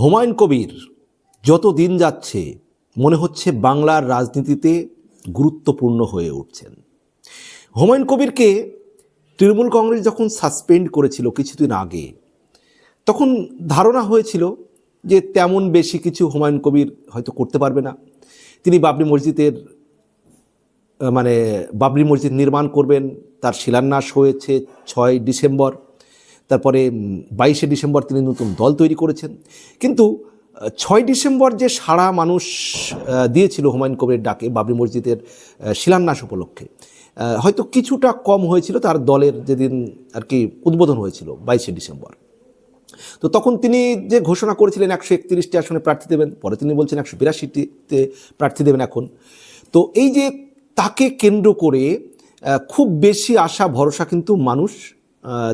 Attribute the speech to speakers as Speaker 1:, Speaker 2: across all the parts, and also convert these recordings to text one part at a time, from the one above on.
Speaker 1: হুমায়ুন কবির যত দিন যাচ্ছে মনে হচ্ছে বাংলার রাজনীতিতে গুরুত্বপূর্ণ হয়ে উঠছেন। হুমায়ুন কবিরকে তৃণমূল কংগ্রেস যখন সাসপেন্ড করেছিল কিছুদিন আগে, তখন ধারণা হয়েছিল যে তেমন বেশি কিছু হুমায়ুন কবির হয়তো করতে পারবে না। তিনি বাবরি মসজিদের মানে বাবরি মসজিদ নির্মাণ করবেন, তার শিলান্যাস হয়েছে ছয় ডিসেম্বর। তারপরে বাইশে ডিসেম্বর তিনি নতুন দল তৈরি করেছেন। কিন্তু ছয় ডিসেম্বর যে সারা মানুষ দিয়েছিল হুমায়ুন কবিরের ডাকে বাবরি মসজিদের শিলান্যাস উপলক্ষে হয়তো কিছুটা কম হয়েছিল, তার দলের যেদিন আর কি উদ্বোধন হয়েছিল, বাইশে ডিসেম্বর। তো তখন তিনি যে ঘোষণা করেছিলেন একশো একত্রিশটি আসনে প্রার্থী দেবেন, পরে তিনি বলছেন একশো বিরাশিটিতে প্রার্থী দেবেন এখন। তো এই যে তাকে কেন্দ্র করে খুব বেশি আশা, ভরসা কিন্তু মানুষ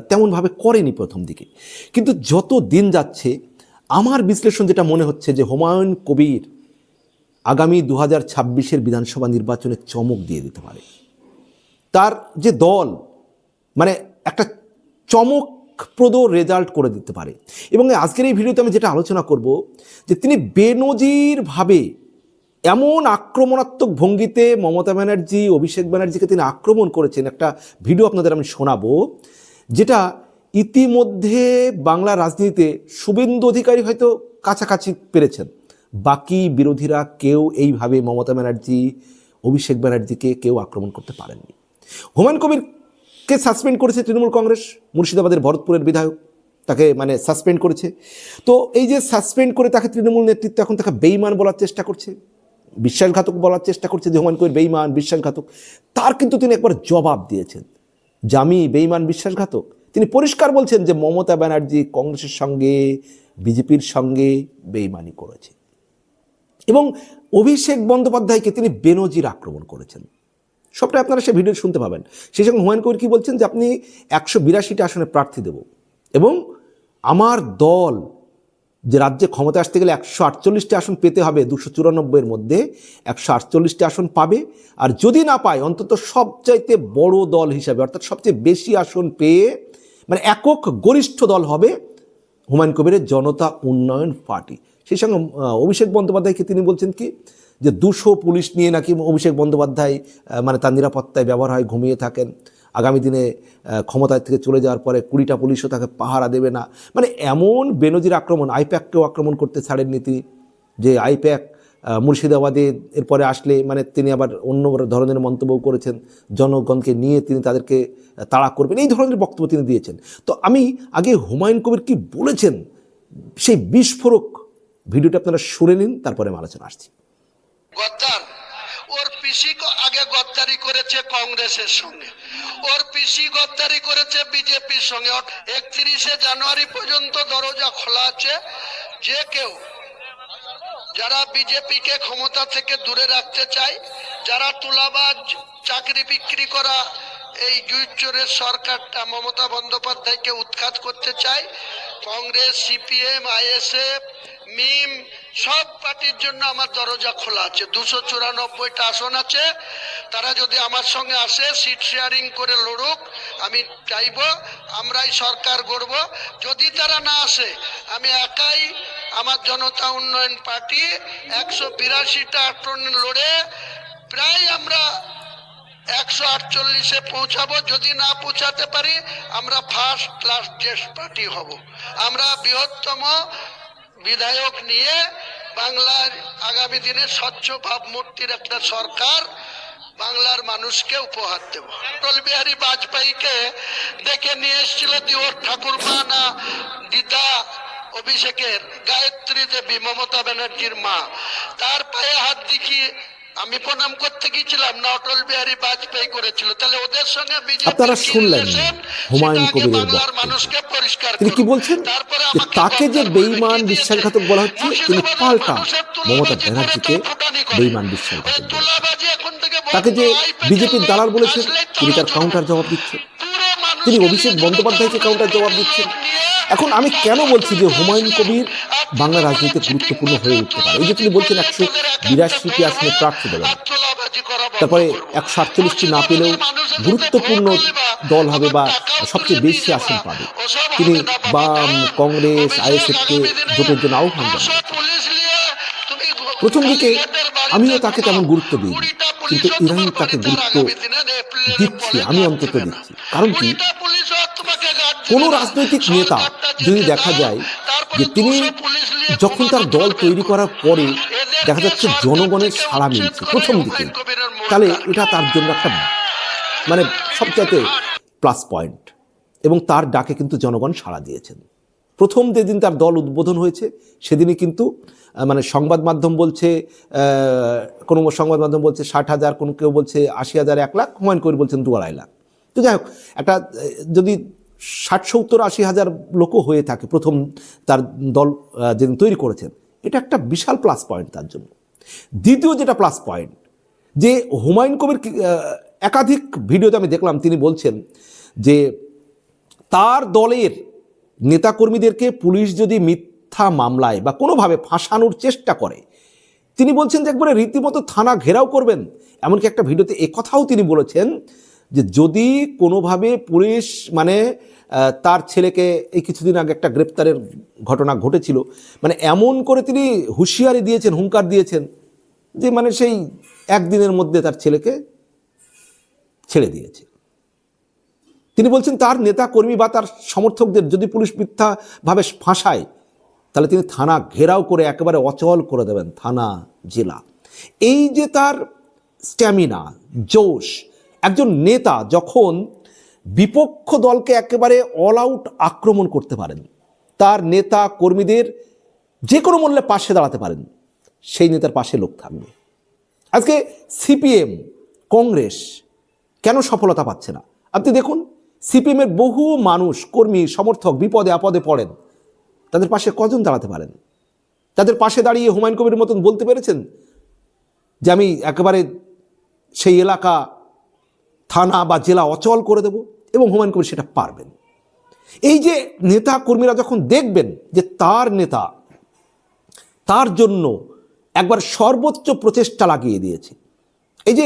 Speaker 1: তেমনভাবে করেনি প্রথম দিকে। কিন্তু যত দিন যাচ্ছে, আমার বিশ্লেষণ যেটা মনে হচ্ছে যে হুমায়ুন কবির আগামী দু হাজার ছাব্বিশের বিধানসভা নির্বাচনে চমক দিয়ে দিতে পারে। তার যে দল মানে একটা চমকপ্রদ রেজাল্ট করে দিতে পারে। এবং আজকের এই ভিডিওতে আমি যেটা আলোচনা করব, যে তিনি বেনজিরভাবে এমন আক্রমণাত্মক ভঙ্গিতে মমতা ব্যানার্জি, অভিষেক ব্যানার্জিকে তিনি আক্রমণ করেছেন। একটা ভিডিও আপনাদের আমি শোনাবো যেটা ইতিমধ্যে বাংলা রাজনীতিতে শুভেন্দু অধিকারী হয়তো কাছাকাছি পেরেছেন। বাকি বিরোধীরা কেউ এইভাবে মমতা ব্যানার্জি, অভিষেক ব্যানার্জিকে কেউ আক্রমণ করতে পারেননি। হুমায়ুন কবিরকে সাসপেন্ড করেছে তৃণমূল কংগ্রেস, মুর্শিদাবাদের ভরতপুরের বিধায়ক। তাকে মানে সাসপেন্ড করেছে। তো এই যে সাসপেন্ড করে তাকে তৃণমূল নেতৃত্ব এখন তাকে বেইমান বলার চেষ্টা করছে, বিশ্বাসঘাতক বলার চেষ্টা করছে যে হুমায়ুন কবির বেইমান, বিশ্বাসঘাতক, তার কিন্তু তিনি একবার জবাব দিয়েছেন। জামি বেইমান বিশ্বাসঘাতক। তিনি পরিষ্কার বলছেন যে মমতা ব্যানার্জি কংগ্রেসের সঙ্গে, বিজেপির সঙ্গে বেইমানি করেছে। এবং অভিষেক বন্দ্যোপাধ্যায়কে তিনি বেনজির আক্রমণ করেছেন। সবটা আপনারা সে ভিডিও শুনতে পাবেন। সেই সঙ্গে হুমায়ুন কবির কি বলছেন যে, আপনি একশো বিরাশিটা আসনে প্রার্থী দেব এবং আমার দল যে রাজ্যে ক্ষমতা আসতে গেলে একশো আটচল্লিশটি আসন পেতে হবে, দুশো চুরানব্বইয়ের মধ্যে একশো আটচল্লিশটি আসন পাবে। আর যদি না পায়, অন্তত সবচাইতে বড় দল হিসাবে, অর্থাৎ সবচেয়ে বেশি আসন পেয়ে মানে একক গরিষ্ঠ দল হবে হুমায়ুন কবিরের জনতা উন্নয়ন পার্টি। সেই সঙ্গে অভিষেক বন্দ্যোপাধ্যায়কে তিনি বলছেন কি, যে দুশো পুলিশ নিয়ে নাকি অভিষেক বন্দ্যোপাধ্যায় মানে তার নিরাপত্তায় ব্যবহার হয়, ঘুমিয়ে থাকেন। আগামী দিনে ক্ষমতায় থেকে চলে যাওয়ার পরে কুড়িটা পুলিশও তাকে পাহারা দেবে না। মানে এমন বেনজির আক্রমণ, আইপ্যাককেও আক্রমণ করতে ছাড়েননি তিনি, যে আইপ্যাক মুর্শিদাবাদে এরপরে আসলে মানে তিনি আবার অন্য ধরনের মন্তব্য করেছেন, জনগণকে নিয়ে তিনি তাদেরকে তাড়া করবেন, এই ধরনের বক্তব্য তিনি দিয়েছেন। তো আমি আগে হুমায়ুন কবির কি বলেছেন, সেই বিস্ফোরক ভিডিওটা আপনারা শুনে নিন, তারপরে আমি আলোচনা আসছি।
Speaker 2: গদ্দার, ওর পিসি আগে গদ্দারি করেছে কংগ্রেসের সঙ্গে। ওর পিসি গদ্দারি করেছে বিজেপির সঙ্গে। একত্রিশে জানুয়ারি পর্যন্ত দরজা খোলা আছে। যে কেউ যারা বিজেপিকে ক্ষমতা থেকে দূরে রাখতে চায়, যারা তুলাবাজ, চাকরি বিক্রি করা এই জুইচোরের সরকারটা মমতা বন্দ্যোপাধ্যায়কে উৎখাত করতে চায়, কংগ্রেস, সিপিএম, আইএসএফ মিম, সব পার্টির জন্য আমার দরজা খোলা আছে। দুশো চুরানব্বইটা আসন আছে। তারা যদি আমার সঙ্গে আসে সিট শেয়ারিং করে লড়ুক, আমি চাইব, আমরাই সরকার গড়ব। যদি তারা না আসে, আমি একাই আমার জনতা উন্নয়ন পার্টি একশো বিরাশিটা আসন লড়ে প্রায় আমরা একশো আটচল্লিশে পৌঁছাবো। যদি না পৌঁছাতে পারি, আমরা ফার্স্ট ক্লাস টেস্ট পার্টি হব। আমরা বৃহত্তম বিধায়ক নিয়ে বাংলার আগামী দিনে স্বচ্ছ ভাবমূর্তির একটা সরকার বাংলার মানুষকে উপহার দেব। অটল বিহারী বাজপেয়ীকে দেখে নিয়ে এসেছিল দিওর ঠাকুরমা না দিদা অভিষেকের, গায়ত্রী দেবী মমতা ব্যানার্জির মা। তার পায়ে হাত দেখিয়ে আমি প্রণাম করতে গিয়েছিলাম না অটল বিহারী বাজপেয়ী করেছিল। তাহলে ওদের সঙ্গে
Speaker 1: আপনারা শুনলেন হুমায়ুন কবিরের
Speaker 2: মানুষকে পরিষ্কার
Speaker 1: তিনি কি বলছেন? তাকে যে বেইমান বিশ্বাসঘাতক বলা হচ্ছে তিনি পাল্টা মমতা ব্যানার্জিকে। বেইমান বিশ্বাসঘাতক তাকে যে বিজেপির দালাল বলেছেন তিনি তার কাউন্টার জবাব দিচ্ছেন। তিনি অভিষেক বন্দ্যোপাধ্যায়কে কাউন্টার জবাব দিচ্ছেন। এখন আমি কেন বলছি যে হুমায়ুন কবির বাংলা রাজনীতিতে গুরুত্বপূর্ণ হয়ে উঠতে পারে? এই যে তিনি বলছেন একশো বিরাশিটি আসনে প্রার্থী দেবেন তারপরে একশো আটচল্লিশটি না পেলেও গুরুত্বপূর্ণ দল হবে বা সবচেয়ে বেশি আসন পাবে। তিনি বাম, কংগ্রেস, আইএসএফকে ভোটের জন্য আহ্বান জানান। প্রথম দিকে আমিও তাকে তেমন গুরুত্ব দিই কিন্তু ইরান তাকে গুরুত্ব দিচ্ছি, আমি অন্তত দিচ্ছি। কারণ কি? কোনো রাজনৈতিক নেতা যদি দেখা যায় যে তিনি যখন তার দল তৈরি করার পরে দেখা যাচ্ছে জনগণের সাড়া মিলছে প্রথম দিকে, তাহলে এটা তার জন্য একটা মানে সবচাইতে প্লাস পয়েন্ট এবং তার ডাকে কিন্তু জনগণ সাড়া দিয়েছেন। প্রথম যেদিন তার দল উদ্বোধন হয়েছে, সেদিনই কিন্তু মানে সংবাদ মাধ্যম বলছে কোনো সংবাদ মাধ্যম বলছে ষাট হাজার, কোনো কেউ বলছে আশি হাজার, এক লাখ, হুমায়ুন কবির বলছেন দু আড়াই লাখ। তো যাই হোক, একটা যদি ষাট সত্তর আশি হাজার লোকও হয়ে থাকে প্রথম তার দল যেদিন তৈরি করেছেন। এটা একটা বিশাল প্লাস পয়েন্ট তার জন্য। দ্বিতীয় যেটা প্লাস পয়েন্ট যে হুমায়ুন কবির একাধিক ভিডিওতে আমি দেখলাম তিনি বলছেন যে তার দলের নেতাকর্মীদেরকে পুলিশ যদি মিথ্যা মামলায় বা কোনোভাবে ফাঁসানোর চেষ্টা করে, তিনি বলছেন যে একবারে রীতিমতো থানা ঘেরাও করবেন। এমনকি একটা ভিডিওতে কথাও তিনি বলেছেন যে যদি কোনোভাবে পুলিশ মানে তার ছেলেকে এই কিছুদিন আগে একটা গ্রেপ্তারের ঘটনা ঘটেছিল মানে এমন করে তিনি হুঁশিয়ারি দিয়েছেন, হুঙ্কার দিয়েছেন যে মানে সেই একদিনের মধ্যে তার ছেলেকে ছেড়ে দিয়েছে। তিনি বলছেন, তার নেতা কর্মী বা তার সমর্থকদের যদি পুলিশ মিথ্যাভাবে ফাঁসায়, তাহলে তিনি থানা ঘেরাও করে একেবারে অচল করে দেবেন, থানা, জেলা। এই যে তার স্ট্যামিনা জোশ একজন নেতা যখন বিপক্ষ দলকে একেবারে অল আউট আক্রমণ করতে পারেন, তার নেতা কর্মীদের যে কোনো মূল্যে পাশে দাঁড়াতে পারেন, সেই নেতার পাশে লোক থাকবে। আজকে সিপিএম, কংগ্রেস কেন সফলতা পাচ্ছে না? আপনি দেখুন সিপিএমের বহু মানুষ, কর্মী, সমর্থক বিপদে আপদে পড়েন। তাদের পাশে কজন দাঁড়াতে পারেন? তাদের পাশে দাঁড়িয়ে হুমায়ুন কবির মতন বলতে পেরেছেন যে, আমি একেবারে সেই এলাকা থানা বা জেলা অচল করে দেব এবং হুমায়ুন কবির সেটা পারবেন। এই যে নেতা কর্মীরা যখন দেখবেন যে তার নেতা তার জন্য একবার সর্বোচ্চ প্রচেষ্টা লাগিয়ে দিয়েছে, এই যে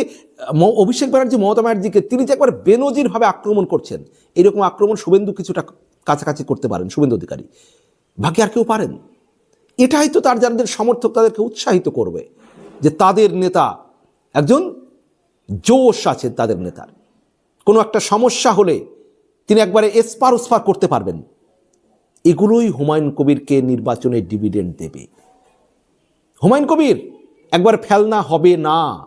Speaker 1: অভিষেক ব্যানার্জি, মমতা ব্যানার্জিকে তিনি যে একবার বেনজিরভাবে আক্রমণ করছেন, এরকম আক্রমণ শুভেন্দু কিছুটা কাছাকাছি করতে পারেন, শুভেন্দু অধিকারী। বাকি আর কেউ পারেন? এটাই তো তার যাদের সমর্থক তাদেরকে উৎসাহিত করবে যে তাদের নেতা একজন জোশ আছে তাদের নেতার। কোনো একটা সমস্যা হলে তিনি একবারে এসপার ওসপার করতে পারবেন। এগুলোই হুমায়ুন কবিরকে নির্বাচনে ডিভিডেন্ড দেবে। হুমায়ুন কবির, একবার ফেলনা হবে না।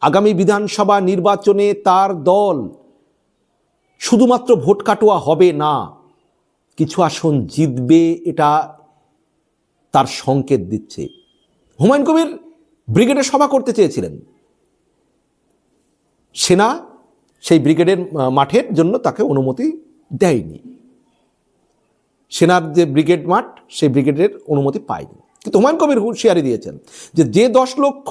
Speaker 1: আগামী বিধানসভা নির্বাচনে তার দল শুধুমাত্র ভোট কাটোয়া হবে না। কিছু আসন জিতবে, এটা তার সংকেত দিচ্ছে। হুমায়ুন কবির ব্রিগেডে সভা করতে চেয়েছিলেন। সেনা সেই ব্রিগেডের মাঠের জন্য তাকে অনুমতি দেয়নি। সেনার যে ব্রিগেড মাঠ, সেই ব্রিগেডের অনুমতি পায়নি। কিন্তু হুমায়ুন কবির হুঁশিয়ারি দিয়েছেন যে যে দশ লক্ষ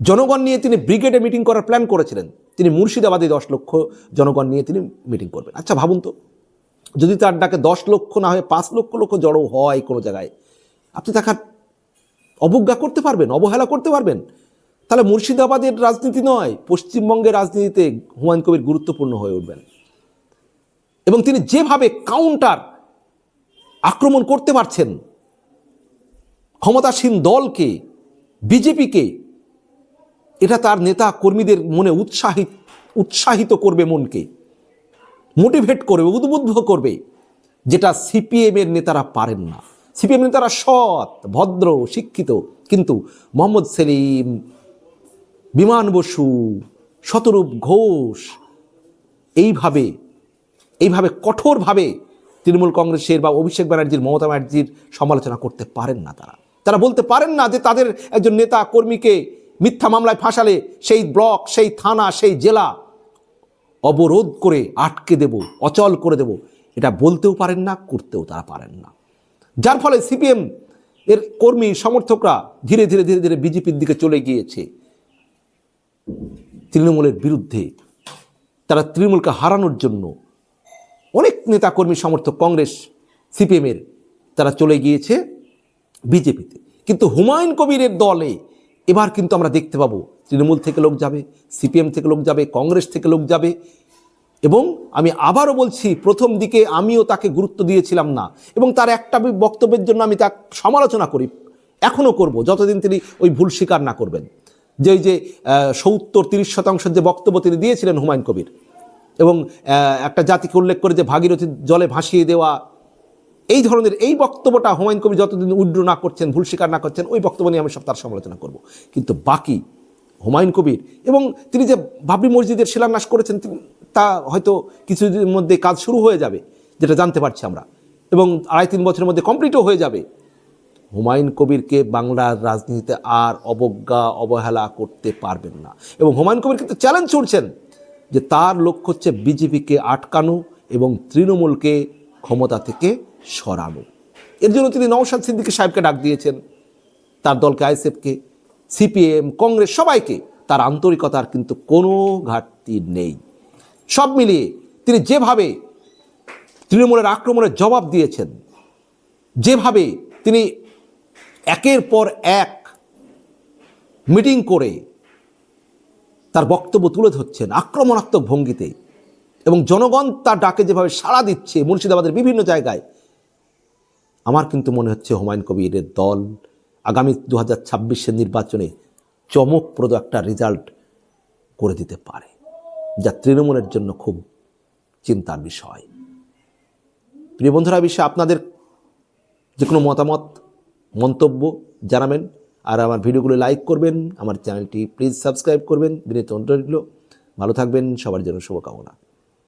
Speaker 1: জনগণ নিয়ে তিনি ব্রিগেডে মিটিং করার প্ল্যান করেছিলেন, তিনি মুর্শিদাবাদে দশ লক্ষ জনগণ নিয়ে তিনি মিটিং করবেন। আচ্ছা ভাবুন তো, যদি তার ডাকে দশ লক্ষ না হয়ে, পাঁচ লক্ষ লক্ষ জড়ো হয় কোনো জায়গায়, আপনি তাকে অবজ্ঞা করতে পারবেন, অবহেলা করতে পারবেন? তাহলে মুর্শিদাবাদের রাজনীতি নয়, পশ্চিমবঙ্গের রাজনীতিতে হুমায়ুন কবির গুরুত্বপূর্ণ হয়ে উঠবেন। এবং তিনি যেভাবে কাউন্টার আক্রমণ করতে পারছেন, ক্ষমতাসীন দলকে, বিজেপিকে, এটা তার নেতা কর্মীদের মনে উৎসাহিত উৎসাহিত করবে মনকে মোটিভেট করবে, উদ্বুদ্ধ করবে, যেটা সিপিএমের নেতারা পারেন না। সিপিএম নেতারা সৎ, ভদ্র, শিক্ষিত, কিন্তু মোহাম্মদ সেলিম বিমান বসু, শতরূপ ঘোষ। এইভাবে এইভাবে কঠোরভাবে তৃণমূল কংগ্রেসের বা অভিষেক ব্যানার্জির, মমতা ব্যানার্জির সমালোচনা করতে পারেন না তারা। তারা বলতে পারেন না যে তাদের একজন নেতা কর্মীকে মিথ্যা মামলায় ফাঁসালে সেই ব্লক, সেই থানা, সেই জেলা অবরোধ করে আটকে দেব, অচল করে দেব। এটা বলতেও পারেন না, করতেও তারা পারেন না। যার ফলে সিপিএম এর কর্মী সমর্থকরা ধীরে ধীরে ধীরে ধীরে বিজেপির দিকে চলে গিয়েছে। তৃণমূলের বিরুদ্ধে তারা তৃণমূলকে হারানোর জন্য অনেক নেতাকর্মী সমর্থক কংগ্রেস, সিপিএমের তারা চলে গিয়েছে বিজেপিতে। কিন্তু হুমায়ুন কবিরের দলে এবার কিন্তু আমরা দেখতে পাবো তৃণমূল থেকে লোক যাবে, সিপিএম থেকে লোক যাবে, কংগ্রেস থেকে লোক যাবে এবং আমি আবারও বলছি, প্রথম দিকে আমিও তাকে গুরুত্ব দিয়েছিলাম না এবং তার একটা বক্তব্যের জন্য আমি তা সমালোচনা করি, এখনও করব, যতদিন তিনি ওই ভুল স্বীকার না করবেন। যে যে সত্তর তিরিশ শতাংশের যে বক্তব্য তিনি দিয়েছিলেন হুমায়ুন কবির, এবং একটা জাতিকে উল্লেখ করে যে ভাগীরথীর জলে ভাসিয়ে দেওয়া, এই ধরনের এই বক্তব্যটা হুমায়ুন কবির যতদিন উড্র না করছেন, ভুল স্বীকার না করছেন, ওই বক্তব্য নিয়ে আমি সব তার সমালোচনা করব। কিন্তু বাকি হুমায়ুন কবির এবং তিনি যে বাবরি মসজিদের শিলান্যাস করেছেন তা হয়তো কিছুদিনের মধ্যে কাজ শুরু হয়ে যাবে, যেটা জানতে পারছি আমরা, এবং আড়াই তিন বছরের মধ্যে কমপ্লিটও হয়ে যাবে। হুমায়ুন কবিরকে বাংলার রাজনীতিতে আর অবজ্ঞা, অবহেলা করতে পারবেন না। এবং হুমায়ুন কবির কিন্তু চ্যালেঞ্জ ছুড়ছেন যে তার লক্ষ্য হচ্ছে বিজেপিকে আটকানো এবং তৃণমূলকে ক্ষমতা থেকে সরানো। এর জন্য তিনি নওশাদ সিদ্দিকী সাহেবকে ডাক দিয়েছেন, তার দলকে আইএসএফকে, সিপিএম, কংগ্রেস সবাইকে। তার আন্তরিকতার কিন্তু কোনো ঘাটতি নেই। সব মিলিয়ে তিনি যেভাবে তৃণমূলের আক্রমণের জবাব দিয়েছেন, যেভাবে তিনি একের পর এক মিটিং করে তার বক্তব্য তুলে ধরছেন আক্রমণাত্মক ভঙ্গিতে এবং জনগণ তার ডাকে যেভাবে সাড়া দিচ্ছে মুর্শিদাবাদের বিভিন্ন জায়গায়, আমার কিন্তু মনে হচ্ছে হুমায়ুন কবিরের দল আগামী দু হাজার নির্বাচনে চমকপ্রদ একটা রেজাল্ট করে দিতে পারে, যা তৃণমূলের জন্য খুব চিন্তার বিষয়। প্রিয় বন্ধুরা বিষয়ে আপনাদের যে কোনো মতামত মন্তব্য জানাবেন আর আমার ভিডিওগুলো লাইক করবেন, আমার চ্যানেলটি প্লিজ সাবস্ক্রাইব করবেন বিনীত অনুরোধগুলো ভালো থাকবেন, সবার জন্য শুভকামনা।